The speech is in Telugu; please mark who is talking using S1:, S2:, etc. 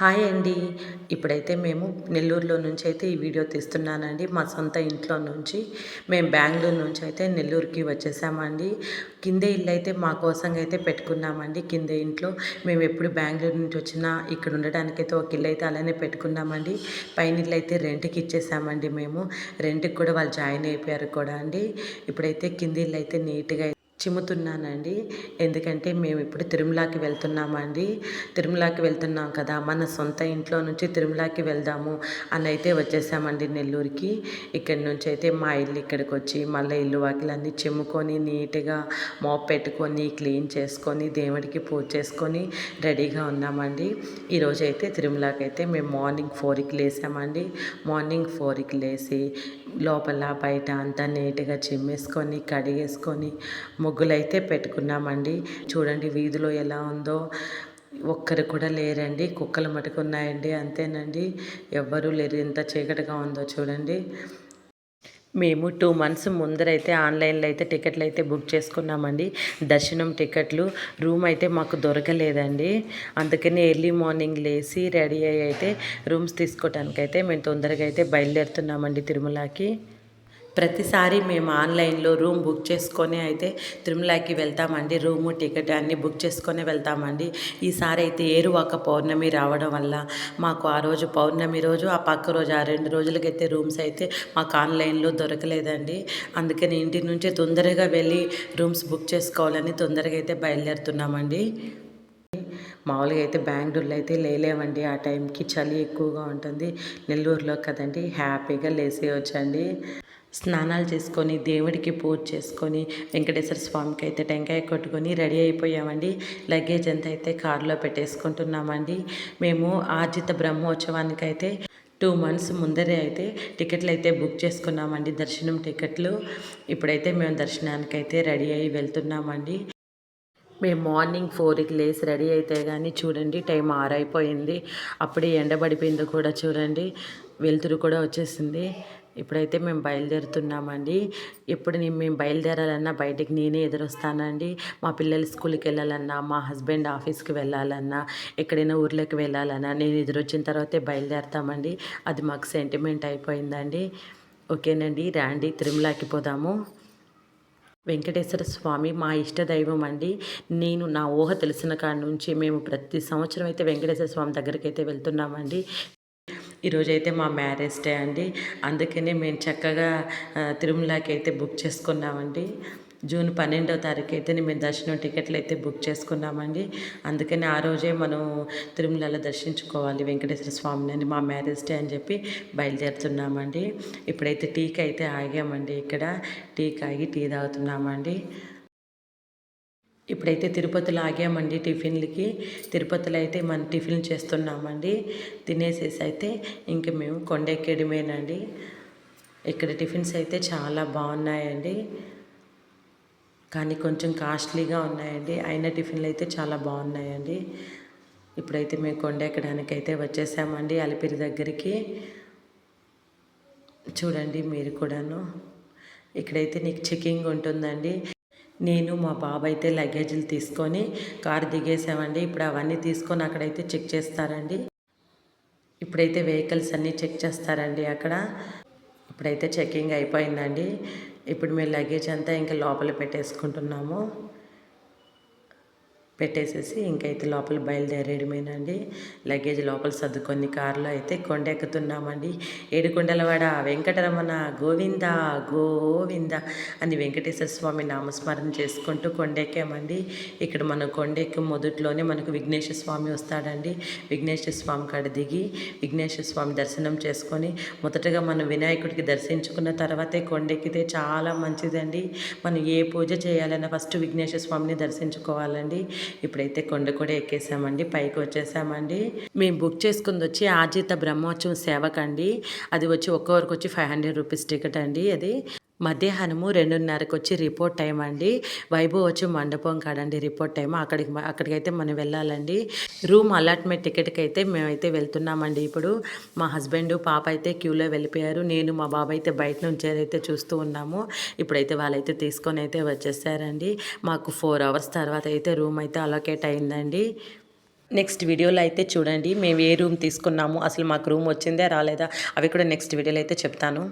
S1: హాయ్ అండి. ఇప్పుడైతే మేము నెల్లూరులో నుంచి అయితే ఈ వీడియో తీస్తున్నానండి. మా సొంత ఇంట్లో నుంచి మేము బెంగళూరు నుంచి అయితే నెల్లూరుకి వచ్చేసామండి. కింద ఇల్లు అయితే మా కోసం అయితే పెట్టుకున్నామండి. కింద ఇంట్లో మేము ఎప్పుడు బెంగళూరు నుంచి వచ్చినా ఇక్కడ ఉండడానికైతే ఒక ఇల్లు అయితే అలానే పెట్టుకున్నామండి. పైన ఇల్లు అయితే రెంట్కి ఇచ్చేసామండి మేము. రెంట్కి కూడా వాళ్ళు జాయిన్ అయిపోయారు కూడా అండి. ఇప్పుడైతే కింద ఇల్లు అయితే నీట్గా చిమ్ముతున్నానండి. ఎందుకంటే మేము ఇప్పుడు తిరుమలకి వెళ్తున్నామండి. తిరుమలకి వెళ్తున్నాం కదా మన సొంత ఇంట్లో నుంచి తిరుమలకి వెళ్దాము అని అయితే వచ్చేసామండి నెల్లూరుకి. ఇక్కడి నుంచి అయితే మా ఇల్లు ఇక్కడికి వచ్చి మళ్ళీ ఇల్లు వాకిలన్నీ చిమ్ముకొని నీట్గా మోప్ పెట్టుకొని క్లీన్ చేసుకొని దేవుడికి పూజ చేసుకొని రెడీగా ఉన్నామండి. ఈరోజు అయితే తిరుమలకి అయితే మేము మార్నింగ్ ఫోర్కి లేసామండి. మార్నింగ్ ఫోర్కి లేసి లోపల బయట అంతా నీట్గా చిమ్మేసుకొని కడిగేసుకొని ముగ్గులైతే పెట్టుకున్నామండి. చూడండి వీధిలో ఎలా ఉందో. ఒక్కరు కూడా లేరండి. కుక్కలు మటుకున్నాయండి అంతేనండి. ఎవ్వరూ లేరు. ఎంత చీకటిగా ఉందో చూడండి. మేము టూ మంత్స్ ముందరైతే ఆన్లైన్లో అయితే టికెట్లు అయితే బుక్ చేసుకున్నామండి. దర్శనం టికెట్లు. రూమ్ అయితే మాకు దొరకలేదండి. అందుకని ఎర్లీ మార్నింగ్ లేచి రెడీ అయ్యి అయితే రూమ్స్ తీసుకోవటానికైతే మేము తొందరగా అయితే బయలుదేరుతున్నామండి తిరుమలకి. ప్రతిసారి మేము ఆన్లైన్లో రూమ్ బుక్ చేసుకొని అయితే తిరుమలకి వెళ్తామండి. రూము టికెట్ అన్నీ బుక్ చేసుకొని వెళ్తామండి. ఈసారి అయితే ఏరువాక పౌర్ణమి రావడం వల్ల మాకు ఆ రోజు పౌర్ణమి రోజు ఆ పక్క రోజు ఆ రెండు రోజులకైతే రూమ్స్ అయితే మాకు ఆన్లైన్లో దొరకలేదండి. అందుకని ఇంటి నుంచి తొందరగా వెళ్ళి రూమ్స్ బుక్ చేసుకోవాలని తొందరగా అయితే బయలుదేరుతున్నామండి. మామూలుగా అయితే బెంగళూరులో అయితే లేలేమండి. ఆ టైంకి చలి ఎక్కువగా ఉంటుంది. నెల్లూరులో కదండి హ్యాపీగా లేసేయొచ్చండి. స్నానాలు చేసుకొని దేవుడికి పూజ చేసుకొని వెంకటేశ్వర స్వామికి అయితే టెంకాయ కొట్టుకొని రెడీ అయిపోయామండి. లగేజ్ అంతా అయితే కారులో పెట్టేసుకుంటున్నామండి. మేము ఆర్జిత బ్రహ్మోత్సవానికి అయితే టూ మంత్స్ ముందరే అయితే టికెట్లు అయితే బుక్ చేసుకున్నామండి దర్శనం టికెట్లు. ఇప్పుడైతే మేము దర్శనానికి అయితే రెడీ అయ్యి వెళ్తున్నామండి. మేము మార్నింగ్ ఫోర్కి లేసి రెడీ అయితే కానీ చూడండి టైం ఆరైపోయింది. అప్పుడే ఎండబడిపోయింది కూడా చూడండి. వెలుతురు కూడా వచ్చేసింది. ఇప్పుడైతే మేము బయలుదేరుతున్నామండి ఎప్పుడు నేను మేము బయలుదేరాలన్నా బయటికి నేనే ఎదురొస్తానండి. మా పిల్లలు స్కూల్కి వెళ్ళాలన్నా మా హస్బెండ్ ఆఫీస్కి వెళ్ళాలన్నా ఎక్కడైనా ఊర్లోకి వెళ్ళాలన్నా నేను ఎదురొచ్చిన తర్వాతే బయలుదేరుతామండి. అది మాకు సెంటిమెంట్ అయిపోయిందండి. ఓకేనండి రాండి తిరుమలకి పోదాము. వెంకటేశ్వర స్వామి మా ఇష్ట దైవం అండి. నేను నా ఊహ తెలిసిన కాడ నుంచి మేము ప్రతి సంవత్సరం అయితే వెంకటేశ్వర స్వామి దగ్గరికి అయితే వెళ్తున్నామండి. ఈరోజైతే మా మ్యారేజ్ డే అండి. అందుకనే మేము చక్కగా తిరుమలకి అయితే బుక్ చేసుకున్నామండి. జూన్ పన్నెండవ తారీఖు అయితే మేము దర్శనం టికెట్లు అయితే బుక్ చేసుకున్నామండి. అందుకని ఆ రోజే మనం తిరుమలలో దర్శించుకోవాలి వెంకటేశ్వర స్వామిని అని మా మ్యారేజ్ డే అని చెప్పి బయలుదేరుతున్నామండి. ఇప్పుడైతే టీకి అయితే ఆగామండి ఇక్కడ. టీ ఆగి టీ తాగుతున్నామండి. ఇప్పుడైతే తిరుపతిలో ఆగామండి టిఫిన్లకి. తిరుపతిలో అయితే మనం టిఫిన్ చేస్తున్నామండి. తినేసేసి అయితే ఇంక మేము కొండెక్కడమేనండి. ఇక్కడ టిఫిన్స్ అయితే చాలా బాగున్నాయండి. కానీ కొంచెం కాస్ట్లీగా ఉన్నాయండి. అయిన టిఫిన్లు అయితే చాలా బాగున్నాయండి. ఇప్పుడైతే మేము కొండెక్కడానికి అయితే వచ్చేసామండి అలిపిరి దగ్గరికి. చూడండి మీరు కూడాను. ఇక్కడైతే నీకు చెకింగ్ ఉంటుందండి. నేను మా బాబు అయితే లగేజీలు తీసుకొని కారు దిగేసామండి. ఇప్పుడు అవన్నీ తీసుకొని అక్కడైతే చెక్ చేస్తారండి. ఇప్పుడైతే వెహికల్స్ అన్నీ చెక్ చేస్తారండి అక్కడ. ఇప్పుడైతే చెకింగ్ అయిపోయిందండి. ఇప్పుడు మేము లగేజ్ అంతా ఇంకా లోపల పెట్టేసుకుంటున్నాము. పెట్టేసేసి ఇంకైతే లోపల బయలుదేరేయడమేనండి లగేజ్ లోపల సర్దుకొని కారులో అయితే కొండెక్కుతున్నామండి. ఏడుకొండలవాడ వెంకటరమణ గోవింద గోవింద అని వెంకటేశ్వర స్వామి నామస్మరణ చేసుకుంటూ కొండెక్కామండి. ఇక్కడ మన కొండెక్కి మొదట్లోనే మనకు విఘ్నేశ్వర స్వామి వస్తాడండి. విఘ్నేశ్వర స్వామి కాడ దిగి విఘ్నేశ్వర స్వామి దర్శనం చేసుకొని మొదటగా మనం వినాయకుడికి దర్శించుకున్న తర్వాతే కొండెక్కితే చాలా మంచిదండి. మనం ఏ పూజ చేయాలన్నా ఫస్ట్ విఘ్నేశ్వర స్వామిని దర్శించుకోవాలండి. ఇప్పుడైతే కొండ కూడా ఎక్కేసామండి పైకి వచ్చేసామండి. మేము బుక్ చేసుకుంది వచ్చి ఆజిత బ్రహ్మోత్సవం సేవకండి. అది వచ్చి ఒక్కొక్కరికి వచ్చి ఫైవ్ హండ్రెడ్ రూపీస్ టికెట్ అండి అది. మధ్యాహ్నము రెండున్నరకు వచ్చి రిపోర్ట్ టైం అండి. వైభవ్ వచ్చి మండపం కాడండి రిపోర్ట్ టైం. అక్కడికి అక్కడికైతే మనం వెళ్ళాలండి. రూమ్ అలాట్మెంట్ టికెట్కి అయితే మేమైతే వెళ్తున్నామండి ఇప్పుడు. మా హస్బెండ్ పాప అయితే క్యూలో వెళ్ళిపోయారు. నేను మా బాబు అయితే బయట నుంచి అయితే చూస్తూ ఉన్నాము. ఇప్పుడైతే వాళ్ళైతే తీసుకొని అయితే వచ్చేసారండి. మాకు ఫోర్ అవర్స్ తర్వాత అయితే రూమ్ అయితే అలొకేట్ అయిందండి. నెక్స్ట్ వీడియోలో అయితే చూడండి. మేము ఏ రూమ్ తీసుకున్నాము? అసలు మాకు రూమ్ వచ్చిందా రాలేదా? అవి కూడా నెక్స్ట్ వీడియోలో అయితే చెప్తాను.